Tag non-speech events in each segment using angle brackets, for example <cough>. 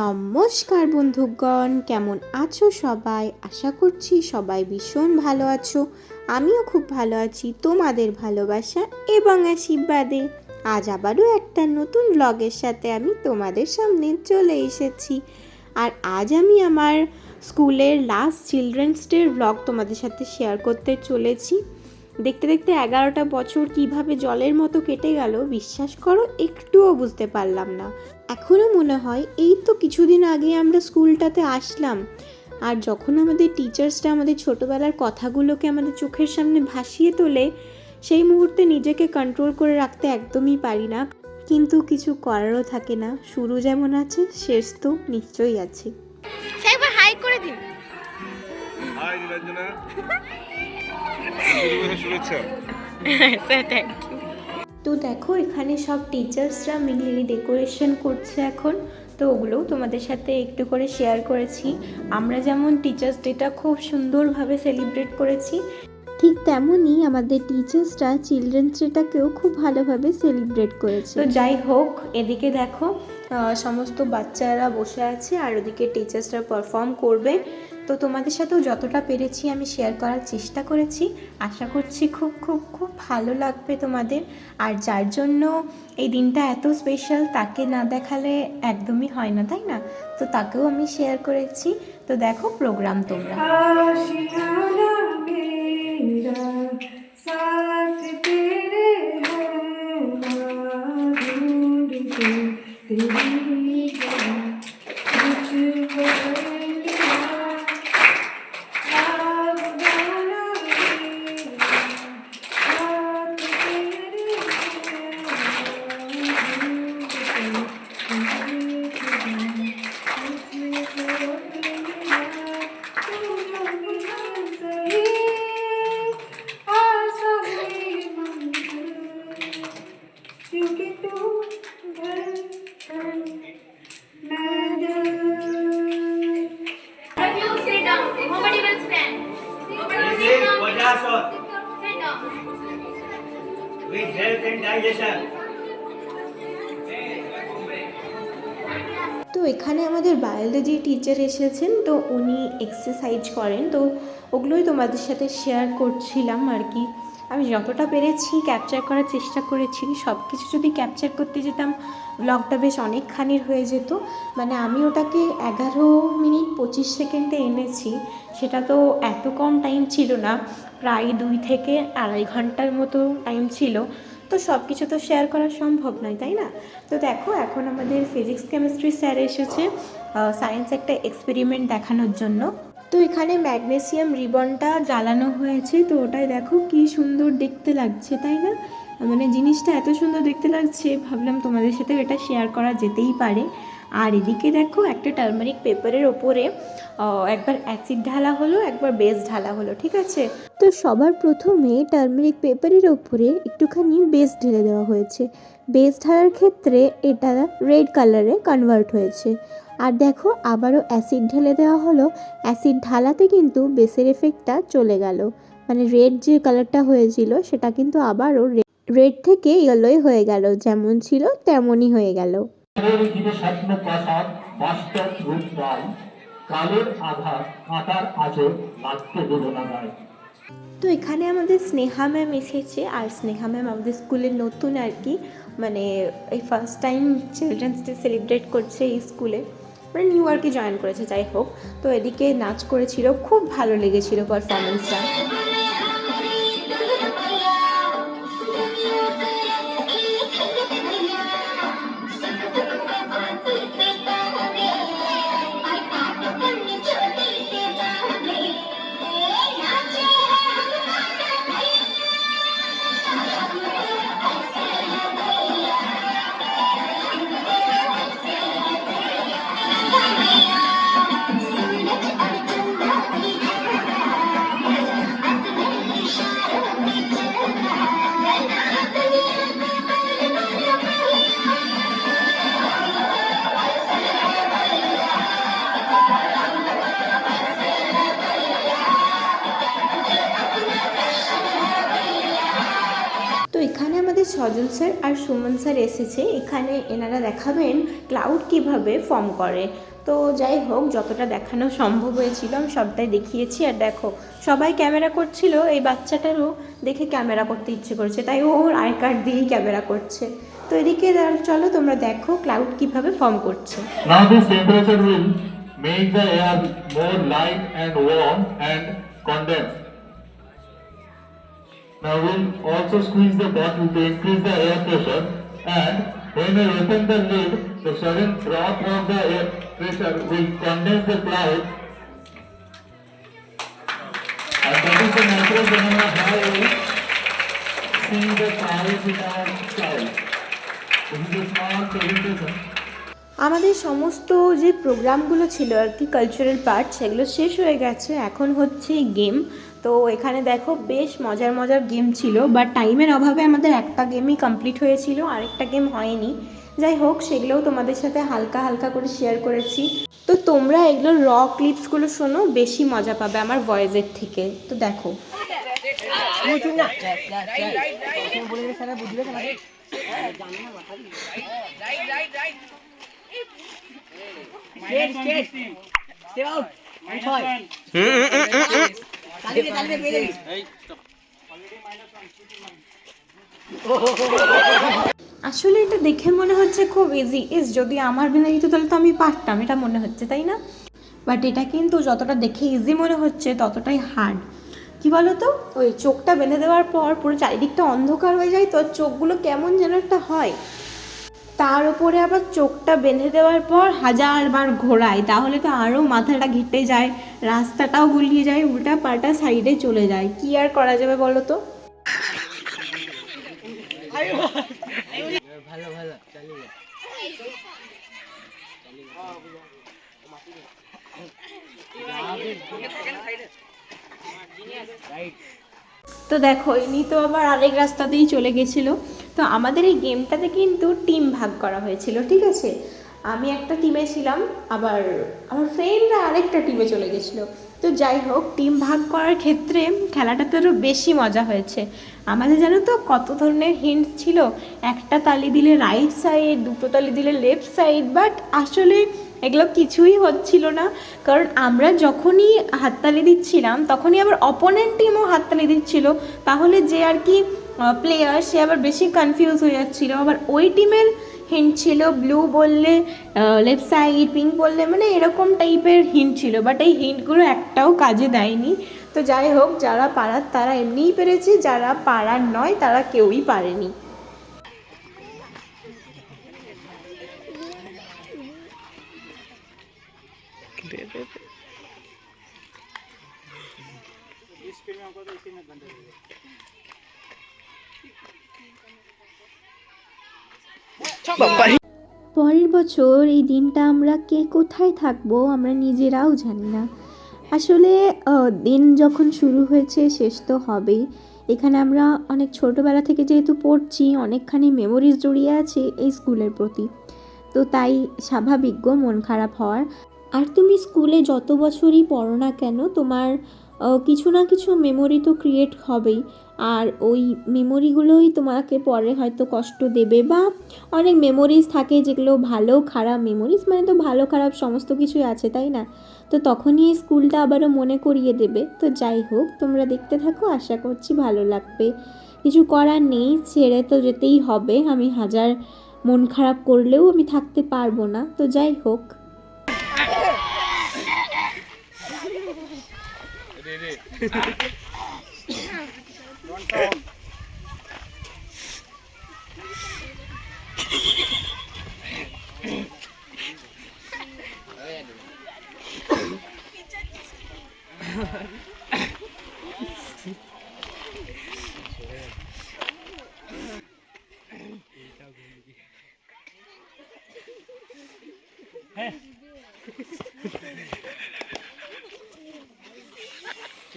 নমস্কার বন্ধুগণ, কেমন আছো সবাই? আশা করছি সবাই ভীষণ ভালো আছো। আমিও খুব ভালো আছি, তোমাদের ভালোবাসা এবং আশীর্বাদে। আজ আবারও একটা নতুন ব্লগের সাথে আমি তোমাদের সামনে চলে এসেছি। আর আজ আমি আমার স্কুলের লাস্ট চিলড্রেন্স ডের ব্লগ তোমাদের সাথে শেয়ার করতে চলেছি। দেখতে দেখতে এগারোটা বছর কীভাবে জলের মতো কেটে গেল বিশ্বাস করো একটুও বুঝতে পারলাম না। এখনও মনে হয় এই তো কিছুদিন আগে আমরা স্কুলটাতে আসলাম। আর যখন আমাদের টিচার্সরা আমাদের ছোটোবেলার কথাগুলোকে আমাদের চোখের সামনে ভাসিয়ে তোলে সেই মুহূর্তে নিজেকে কন্ট্রোল করে রাখতে একদমই পারি না। কিন্তু কিছু করারও থাকে না। শুরু যেমন আছে শেষ তো নিশ্চয়ই আছে। হাই করে দিন। হাই <laughs> শুভেচ্ছা শুভেচ্ছা। স্যার থ্যাংক ইউ তো দেখো এখানে সব টিচার্সরা মিলে ডেকোরেশন করছে এখন। তো ওগুলোও তোমাদের সাথে একটু করে শেয়ার করেছি। আমরা যেমন টিচার্স ডেটা খুব সুন্দরভাবে সেলিব্রেট করেছি ঠিক তেমনই আমাদের টিচার্সরা চিলড্রেন্স ডেটাকেও খুব ভালোভাবে সেলিব্রেট করেছে। তো যাই হোক এদিকে দেখো সমস্ত বাচ্চারা বসে আছে আর ওদিকে টিচার্সরা পারফর্ম করবে। তো তোমাদের সাথেও যতটা পেরেছি আমি শেয়ার করার চেষ্টা করেছি। আশা করছি খুব খুব খুব ভালো লাগবে তোমাদের। আর যার জন্য এই দিনটা এত স্পেশাল তাকে না দেখালে একদমই হয় না, তাই না? তো তাকেও আমি শেয়ার করেছি। তো দেখো প্রোগ্রাম তোমরা। Vajrason with health and digestion. তো এখানে আমাদের বায়োলজি টিচার এসেছেন, তো উনি এক্সারসাইজ করেন, তো ওগুলোই তোমাদের সাথে শেয়ার করছিলাম আর কি। আমি যতটা পেরেছি ক্যাপচার করার চেষ্টা করেছি সব কিছু যদি ক্যাপচার করতে যেতাম ব্লগটা বেশ অনেকখানির হয়ে যেত। মানে আমি ওটাকে এগারো মিনিট পঁচিশ সেকেন্ডে এনেছি, সেটা তো এত কম টাইম ছিল না। প্রায় দুই থেকে আড়াই ঘণ্টার মতো টাইম ছিল। তো সব কিছু তো শেয়ার করা সম্ভব নয়, তাই না? তো দেখো, এখন আমাদের ফিজিক্স কেমিস্ট্রি স্যার এসেছে সায়েন্স একটা এক্সপেরিমেন্ট দেখানোর জন্য। তো এখানে ম্যাগনেসিয়াম রিবনটা জ্বালানো হয়েছে। তো ওটাই দেখো কি সুন্দর দেখতে লাগছে, তাই না? মানে জিনিসটা এত সুন্দর দেখতে লাগছে, ভাবলাম তোমাদের সাথে এটা শেয়ার করা যেতেই পারে। আর এদিকে দেখো একটা টার্মারিক পেপারের ওপরে একবার অ্যাসিড ঢালা হলো, একবার বেস ঢালা হলো, ঠিক আছে? তো সবার প্রথমে টার্মারিক পেপারের ওপরে একটুখানি বেস ঢেলে দেওয়া হয়েছে। বেস ঢালার ক্ষেত্রে এটা রেড কালারে কনভার্ট হয়েছে। আর দেখো, আবারও অ্যাসিড ঢেলে দেওয়া হলো। অ্যাসিড ঢালাতে কিন্তু বেসের এফেক্টটা চলে গেল। মানে রেড যে কালারটা হয়েছিল, সেটা কিন্তু আবারও রেড থেকে ইয়েলোই হয়ে গেল। যেমন ছিল, তেমনই হয়ে গেল। স্বপ্ন বাস্তব রূপ কালের তো এখানে আমাদের স্নেহা ম্যাম এসেছে, আর স্নেহা ম্যাম আমাদের স্কুলের নতুন আর কি। মানে এই first time children's day celebrate করছে এই স্কুলে। মানে নিউ আর কি জয়েন করেছে, যাই হোক। তো এদিকে নাচ করেছিল, খুব ভালো লেগেছিল পারফরমেন্সটা সজল স্যার আর সুমন স্যার এসেছে। এখানে এনারা দেখাবেন ক্লাউড কীভাবে ফর্ম করে। তো যাই হোক, যতটা দেখানো সম্ভব হয়েছিল, আমি সবটাই দেখিয়েছি। আর দেখো, সবাই ক্যামেরা করছিল, এই বাচ্চাটারও দেখে ক্যামেরা করতে ইচ্ছে করছে। তাই ও ওর আই কার্ড দিয়েই ক্যামেরা করছে। তো এদিকে চলো তোমরা দেখো ক্লাউড কীভাবে ফর্ম করছে। Now this temperature will make the air more light and warm and condensed. Now we'll also squeeze the bottle to increase the air pressure and when we open the lid, the sudden drop of the air pressure will condense the cloud and that is the natural phenomena how we see the clouds in our sky. This is a small presentation. আমাদের সমস্ত যে প্রোগ্রামগুলো ছিল আর কি cultural part সেগুলো শেষ হয়ে গেছে এখন হচ্ছে গেম তো এখানে দেখো বেশ মজার মজার গেম ছিল বাট টাইমের অভাবে আমাদের একটা গেমই কমপ্লিট হয়েছিল আরেকটা গেম হয়নি যাই হোক সেগুলোও তোমাদের সাথে হালকা হালকা করে শেয়ার করেছি তো তোমরা এগুলো র ক্লিপসগুলো শোনো বেশি মজা পাবে আমার ভয়েসের থেকে তো দেখো আসলে এটা দেখে মনে হচ্ছে খুব ইজি ইস যদি আমার বিনা দিত তাহলে তো আমি পারতাম এটা মনে হচ্ছে তাই না? বাট এটা কিন্তু যতটা দেখে ইজি মনে হচ্ছে ততটাই হার্ড কি বলো তো ওই চোখটা বেঁধে দেওয়ার পর পুরো চারিদিকটা অন্ধকার হয়ে যায় তো চোখগুলো কেমন যেন একটা হয়। তার উপরে আবার চোখটা বেঁধে দেওয়ার পর হাজারবার ঘোরায়। তাহলে তো আরও মাথাটা ঘেটে যায়, রাস্তাটাও গুলিয়ে যায়, উল্টা পাল্টা সাইডে চলে যায়। কি আর করা যাবে বলো তো? তো দেখো, ইনি তো আবার আরেক রাস্তাতেই চলে গেছিল। তো আমাদের এই গেমটাতে কিন্তু টিম ভাগ করা হয়েছিল, ঠিক আছে? আমি একটা টিমে ছিলাম, আবার আমার ফ্রেন্ডরা আরেকটা টিমে চলে গেছিল। তো যাই হোক টিম ভাগ করার ক্ষেত্রে খেলাটাতে আরও বেশি মজা হয়েছে। আমাদের জানো তো কত ধরনের হিন্ট ছিল? একটা তালি দিলে রাইট সাইড দুটো তালি দিলে লেফট সাইড বাট আসলে এগুলো কিছুই হচ্ছিল না। কারণ আমরা যখনই হাততালি দিচ্ছিলাম, তখনই আবার অপোনেন্ট টিমও হাততালি দিচ্ছিল। তাহলে যে আর কি প্লেয়ার সে আবার বেশি কনফিউজ হয়ে যাচ্ছিল। আবার ওই টিমের হিন্ট ছিল ব্লু বললে লেফট সাইড পিঙ্ক বললে মানে এরকম টাইপের হিন্ট ছিল। বাট এই হিন্টগুলো একটাও কাজে দেয়নি। তো যাই হোক, যারা পারার তারা এমনিই পেরেছে, যারা পারার নয়, তারা কেউই পারেনি। পরের বছর এই দিনটা আমরা কে কোথায় থাকব আমরা নিজেরাও জানি না। আসলে দিন যখন শুরু হয়েছে শেষ তো হবেই। এখানে আমরা অনেক ছোটোবেলা থেকে যেহেতু পড়ছি, অনেকখানি মেমোরিজ জড়িয়ে আছে এই স্কুলের প্রতি। তো তাই স্বাভাবিক গো, মন খারাপ হওয়ার। আর তুমি স্কুলে যত বছরই পড়ো না কেন, তোমার কিছু না কিছু মেমোরি তো ক্রিয়েট হবেই। আর ওই মেমোরিগুলোই তোমাকে পরে হয়তো কষ্ট দেবে বা অনেক মেমোরিজ থাকে যেগুলো ভালো, খারাপ মেমোরিজ মানে তো ভালো, খারাপ সমস্ত কিছুই আছে, তাই না? তো তখনই এই স্কুলটা আবারও মনে করিয়ে দেবে। তো যাই হোক, তোমরা দেখতে থাকো, আশা করছি ভালো লাগবে। কিছু করার নেই, ছেড়ে তো যেতেই হবে। আমি হাজার মন খারাপ করলেও আমি থাকতে পারব না। তো যাই হোক। Hey.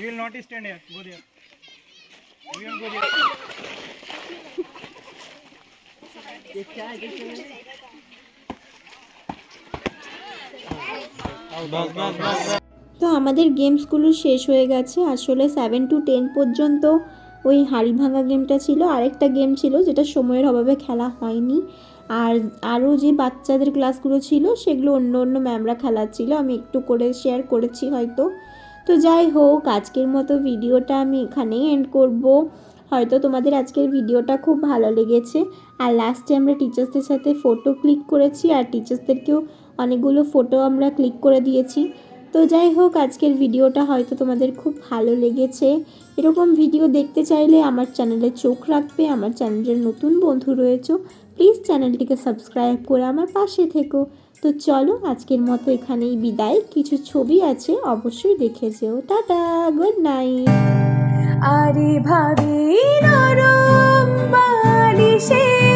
You will not stand here. Go there. You will go there. তো আমাদের গেমসগুলো শেষ হয়ে গেছে আসলে সেভেন টু টেন পর্যন্ত ওই হাড়ি ভাঙা গেমটা ছিল আরেকটা গেম ছিল যেটা সময়ের অভাবে খেলা হয়নি আর আরও যে বাচ্চাদের ক্লাসগুলো ছিল, সেগুলো অন্য অন্য ম্যামরা খেলাচ্ছিল আমি একটু করে শেয়ার করেছি হয়তো তো যাই হোক, আজকের মতো ভিডিওটা আমি এখানেই এন্ড করব। হয়তো তোমাদের আজকের ভিডিওটা খুব ভালো লেগেছে। আর লাস্টে আমরা টিচার্সদের সাথে ফটো ক্লিক করেছি আর টিচার্সদেরকেও অনেকগুলো ফটো আমরা ক্লিক করে দিয়েছি। তো যাই হোক, আজকের ভিডিওটা হয়তো তোমাদের খুব ভালো লেগেছে। এরকম ভিডিও দেখতে চাইলে আমার চ্যানেলে চোখ রাখবে, আমার চ্যানেলের নতুন বন্ধু রয়েছে প্লিজ চ্যানেলটিকে সাবস্ক্রাইব করে আমার পাশে থেকো। তো চলো আজকের মতো এখানেই বিদায়। কিছু ছবি আছে, অবশ্যই দেখে যেও। টাটা গুড নাইট আরে ভাবি নরম বালিশে